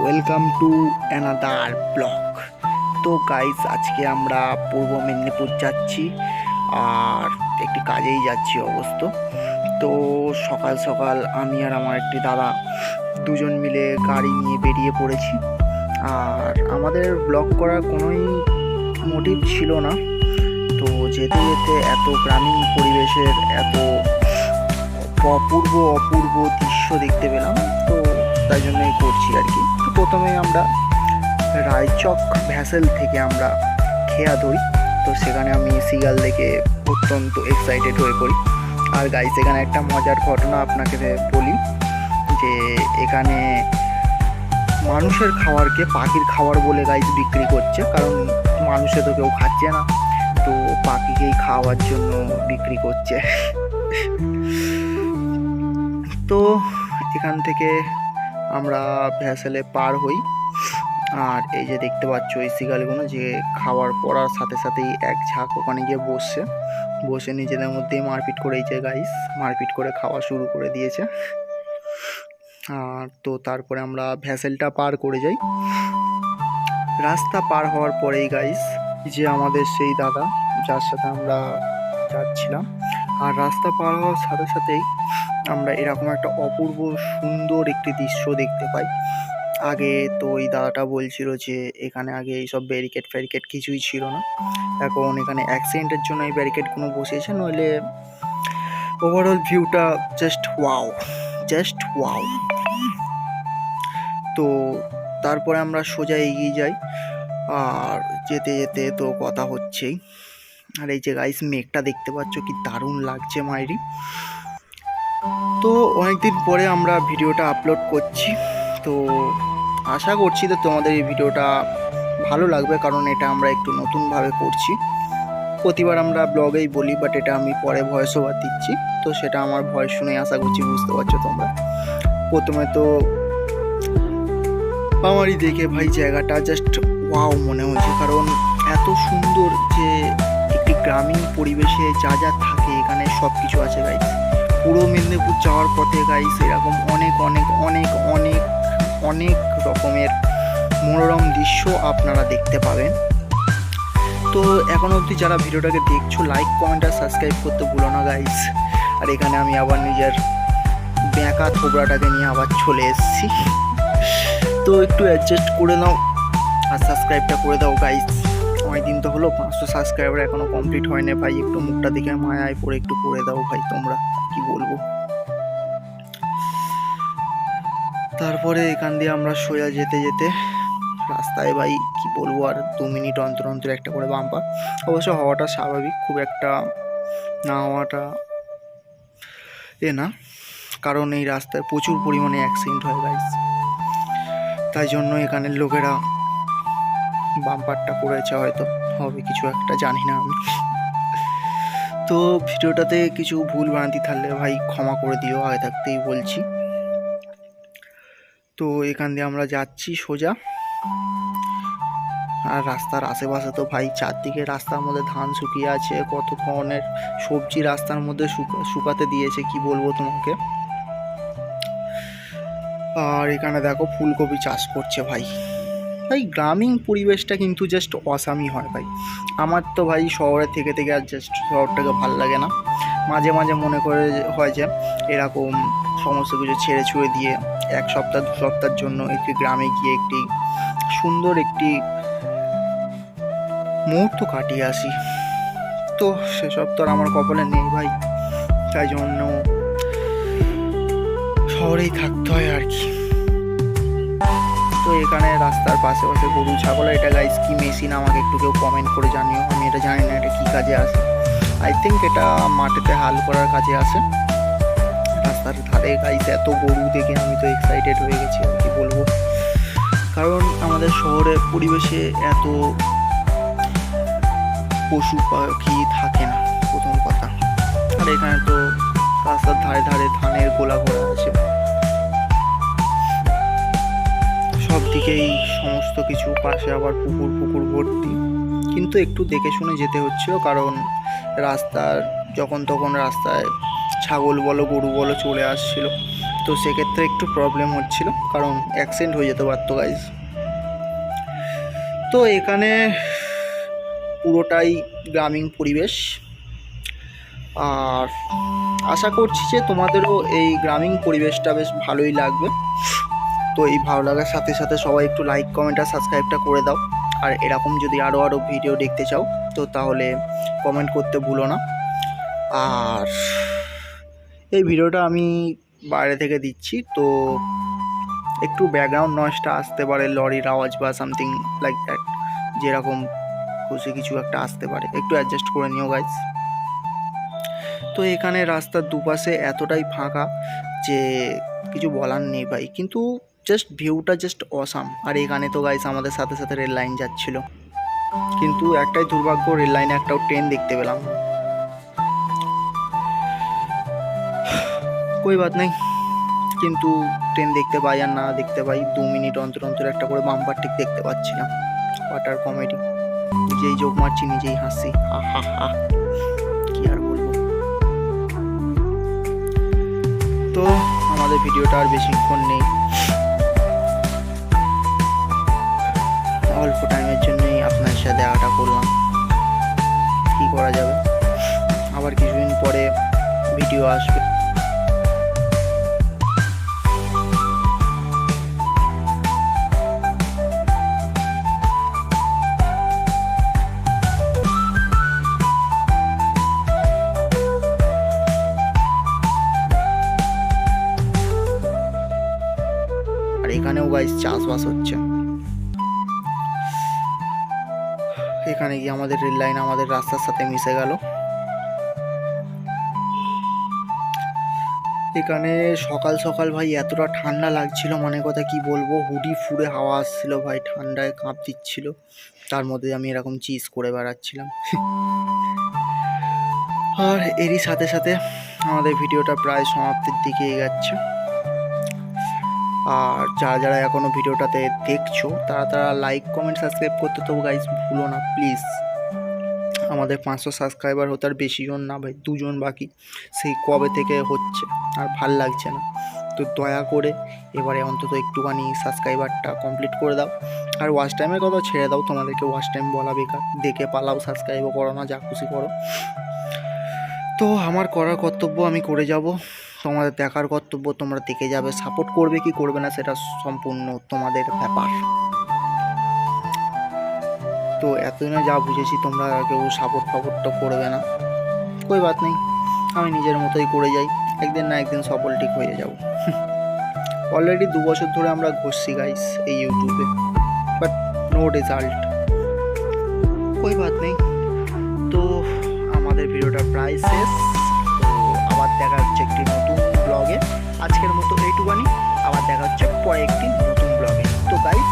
Welcome to another block তো guys আজকে আমরা পূর্ব মেদিনীপুর যাচ্ছি। আর একটি কাজেই যাচ্ছি, অবশ্য। তো সকাল সকাল আমি আর আমার একটি দাদা দুজন মিলে গাড়ি নিয়ে বেরিয়ে পড়েছি। আর আমাদের ব্লগ করার কোনোই মোটিভ ছিল না। তো যেতে যেতে এত গ্রামীণ পরিবেশের এত অপূর্ব অপূর্ব দৃশ্য দেখতে পেলাম। তো তাই জন্যই করছি আর কি। প্রথমে আমরা রায়চক ভ্যাসেল থেকে আমরা খেয়া ধরি। তো সেখানে আমি সিগাল দেখে অত্যন্ত এক্সাইটেড হয়ে পড়ি। আর গাইস এখানে একটা মজার ঘটনা আপনাকে বলি, যে এখানে মানুষের খাবারকে পাখির খাবার বলে গাইস বিক্রি করছে, কারণ মানুষে তো কেউ খাচ্ছে না। তো পাখিকেই খাওয়ার জন্য বিক্রি করছে। তো এখান থেকে আমরা ভ্যাসেলে পার হই। আর এই যে দেখতে পাচ্ছ এই সিগালগুলো যে খাওয়ার পড়ার সাথে সাথেই এক ঝাঁক ওখানে গিয়ে বসছে। বসে নিজেদের মধ্যেই মারপিট করে এই যে গাইস মারপিট করে খাওয়া শুরু করে দিয়েছে। আর তো তারপরে আমরা ভ্যাসেলটা পার করে যাই। রাস্তা পার হওয়ার পরেই গাইস যে আমাদের সেই দাদা, যার সাথে আমরা যাচ্ছিলাম। আর রাস্তা পার হওয়ার সাথে সাথেই আমরা এরকম একটা অপূর্ব সুন্দর একটি দৃশ্য দেখতে পাই। আগে তো ওই দাদাটা বলছিল যে, এখানে আগে এইসব ব্যারিকেড ফ্যারিকেড কিছুই ছিল না। এখন এখানে অ্যাক্সিডেন্টের জন্য এই ব্যারিকেডগুলো বসিয়েছে, নইলে ওভারঅল ভিউটা জাস্ট ওয়াও জাস্ট ওয়াও তো তারপরে আমরা সোজা এগিয়ে যাই। আর যেতে যেতে তো কথা হচ্ছেই। আর এই যে গাইস মেঘটা দেখতে পাচ্ছ কি দারুণ লাগছে মাইরি। তো অনেকদিন পরে আমরা ভিডিওটা আপলোড করছি। তো আশা করছি তো তোমাদের এই ভিডিওটা ভালো লাগবে, কারণ এটা আমরা একটু নতুনভাবে করছি। প্রতিবার আমরা ব্লগেই বলি বাট এটা আমি পরে ভয়েস ওভার দিচ্ছি। তো সেটা আমার ভয়েস শুনে আশা করছি বুঝতে পারছ তোমরা। প্রথমে তো আমারই দেখে ভাই জায়গাটা জাস্ট ওয়াও মনে হয়েছে কারণ এত সুন্দর যে একটি গ্রামীণ পরিবেশে যা যা থাকে, এখানে সব কিছু আছে গাইস পূর্ব মেদিনীপুর যাওয়ার পথে গাইস এরকম অনেক অনেক অনেক অনেক অনেক রকমের মনোরম দৃশ্য আপনারা দেখতে পাবেন। তো এখন অবধি যারা ভিডিওটাকে দেখছ লাইক কমেন্ট আর সাবস্ক্রাইব করতে ভুলো না গাইস আর এখানে আমি আবার নিজের ব্যাঁকা থোবড়াটাকে নিয়ে আবার চলে এসেছি। তো একটু অ্যাডজাস্ট করে নাও, আর সাবস্ক্রাইবটা করে দাও গাইস অনেক দিন তো হলো, পাঁচশো সাবস্ক্রাইবার এখনও কমপ্লিট হয়নি ভাই। একটু মুখটা দেখে মায়ায় পড়ে, একটু করে দাও ভাই তোমরা, কি বলব? তারপরে এখান দিয়ে আমরা সোজা যেতে যেতে রাস্তায় ভাই, কি বলব আর, দু মিনিট অন্তর অন্তর একটা করে বাম্পার অবশ্য হওয়াটা স্বাভাবিক, খুব একটা না হওয়াটা এ না, কারণ এই রাস্তায় প্রচুর পরিমাণে অ্যাক্সিডেন্ট হয় গাইস তাই জন্য এখানের লোকেরা বাম্পারটা করেছে হয়তো, হবে কিছু একটা, জানি না আমি। তো ভিডিওটাতে কিছু ভুল ভ্রান্তি থাকলে ভাই ক্ষমা করে দিও, আগে থাকতেই বলছি। তো এখান দিয়ে আমরা যাচ্ছি সোজা। আর রাস্তার আশেপাশে তো ভাই চারদিকে রাস্তার মধ্যে ধান শুকিয়ে আছে, কত ধরনের সবজি রাস্তার মধ্যে শুকা- শুকাতে দিয়েছে, কি বলব তোমাকে? আর এখানে দেখো ফুলকপি চাষ করছে ভাই। ভাই, গ্রামীণ পরিবেশটা কিন্তু জাস্ট অসামই হয় ভাই। আমার তো ভাই শহরে থেকে থেকে আর জাস্ট শহরটাকে ভালো লাগে না। মাঝে মাঝে মনে করে হয় যে, এরকম সমস্ত কিছু ছেড়ে ছুঁড়ে দিয়ে এক সপ্তাহ, দু সপ্তাহের জন্য একটি গ্রামে গিয়ে একটি সুন্দর একটি মুহূর্ত কাটিয়ে আসি। তো সেসব তো আর আমার কপালে নেই ভাই। তাই জন্য শহরেই থাকতে হয় আর কি। এখানে রাস্তার পাশে পাশে গরু, ছাগল, এটা গাইস কি মেশিন আমাকে একটু কেউ কমেন্ট করে জানিও। আমি এটা জানি না এটা কী কাজে আসে। আই থিঙ্ক এটা মাটিতে হাল করার কাজে আসে। রাস্তার ধারে গাইস এত গরু দেখে আমি তো এক্সাইটেড হয়ে গেছি, আর কি বলব। কারণ আমাদের শহরের পরিবেশে এত পশু পাখি থাকে না, প্রথম কথা। আর এখানে তো রাস্তার ধারে ধারে ধানের গোলা করা আছে। সব দিকেই সমস্ত কিছু পাশে আবার পুকুর পুকুর ভর্তি। কিন্তু একটু দেখে শুনে যেতে হচ্ছিল, কারণ রাস্তার যখন তখন রাস্তায় ছাগল বলো, গরু বলো চলে আসছিল। তো সেক্ষেত্রে একটু প্রবলেম হচ্ছিল, কারণ অ্যাক্সিডেন্ট হয়ে যেতে পারতো গাইজ তো এখানে পুরোটাই গ্রামীণ পরিবেশ। আর আশা করছি যে তোমাদেরও এই গ্রামীণ পরিবেশটা বেশ ভালোই লাগবে। তো এই ভালো লাগার সাথে সাথে সবাই একটু লাইক কমেন্ট আর সাবস্ক্রাইবটা করে দাও। আর এরকম যদি আরও আরও ভিডিও দেখতে চাও, তো তাহলে কমেন্ট করতে ভুলো না। আর এই ভিডিওটা আমি বাইরে থেকে দিচ্ছি, তো একটু ব্যাকগ্রাউন্ড নয়েজটা আসতে পারে, লরির আওয়াজ বা সামথিং লাইক দ্যাট যেরকম খুশি কিছু একটা আসতে পারে। একটু অ্যাডজাস্ট করে নিও গাইজ তো এখানে রাস্তার দুপাশে এতটাই ফাঁকা যে কিছু বলার নেই ভাই। কিন্তু জাস্ট ভিউটা জাস্ট অসাম আর এখানে তো গাইস আমাদের সাথে সাথে রেল লাইন যাচ্ছিল। কিন্তু একটাই দুর্ভাগ্য রেল লাইনে একটাও ট্রেন দেখতে পেলাম। কই বাত নেই। কিন্তু ট্রেন দেখতে পাই আর না দেখতে পাই, দু মিনিট অন্তর অন্তর একটা করে বাম্পার ঠিক দেখতে পাচ্ছিলাম ওয়াটার কমেডি নিজেই যোগ মারছি, নিজেই হাসি। হা হা হা কি আর বলব? তো আমাদের ভিডিওটা আর বেশিক্ষণ নেই। অল্প টাইমের জন্যই আপনার সাথে দেখাটা করলাম। কি করা যাবে? আবার কিছুদিন পরে ভিডিও আসবে। আর এখানেও গাইস চাষবাস হচ্ছে। এখানে গিয়ে আমাদের রেল লাইন আমাদের রাস্তার সাথে মিশে গেল। এখানে সকাল সকাল ভাই এতটা ঠান্ডা লাগছিল মানে কথা কি বলব, হুডি ফুড়ে হাওয়া আসছিল ভাই, ঠান্ডায় কাঁপ দিচ্ছিল। তার মধ্যে আমি এরকম চিজ করে বেড়াচ্ছিলাম। আর এরই সাথে সাথে আমাদের ভিডিওটা প্রায় সমাপ্তির দিকে এগাচ্ছে। আর যারা যারা এখনও ভিডিওটাতে দেখছ, তারা তারা লাইক কমেন্ট সাবস্ক্রাইব করতে তো গাইজ ভুলো না প্লিজ আমাদের পাঁচশো সাবস্ক্রাইবার হতে আর বেশি জন না ভাই, দুজন বাকি, সেই কবে থেকে হচ্ছে, আর ভালো লাগছে না। তো দয়া করে এবারে অন্তত একটুখানি সাবস্ক্রাইবারটা কমপ্লিট করে দাও। আর ওয়াচ টাইমের কথা ছেড়ে দাও, তোমাদেরকে ওয়াচ টাইম বলা বেকার। দেখে পালাও সাবস্ক্রাইবও করো না, যা খুশি করো। তো আমার করার কর্তব্য আমি করে যাব। তোমাদের দেখার কর্তব্য তোমরা দেখে যাবে। সাপোর্ট করবে কি করবে না সেটা সম্পূর্ণ তোমাদের ব্যাপার। তো এতদিনে যা বুঝেছি তোমরা কেউ সাপোর্ট ফাপোর্ট তো করবে না। কই বাত নেই, আমি নিজের মতোই করে যাই। একদিন না একদিন সফল ঠিক হয়ে যাব। অলরেডি দু বছর ধরে আমরা ঘষছি গাইস এই ইউটিউবে বাট নো রেজাল্ট কই বাত নেই। তো আমাদের ভিডিওটা প্রায় শেষ। আবার দেখা হচ্ছে একটি নতুন ব্লগে আজকের মতো এইটুকানি। আবার দেখা হচ্ছে পরে একটি নতুন ব্লগে তো গাইজ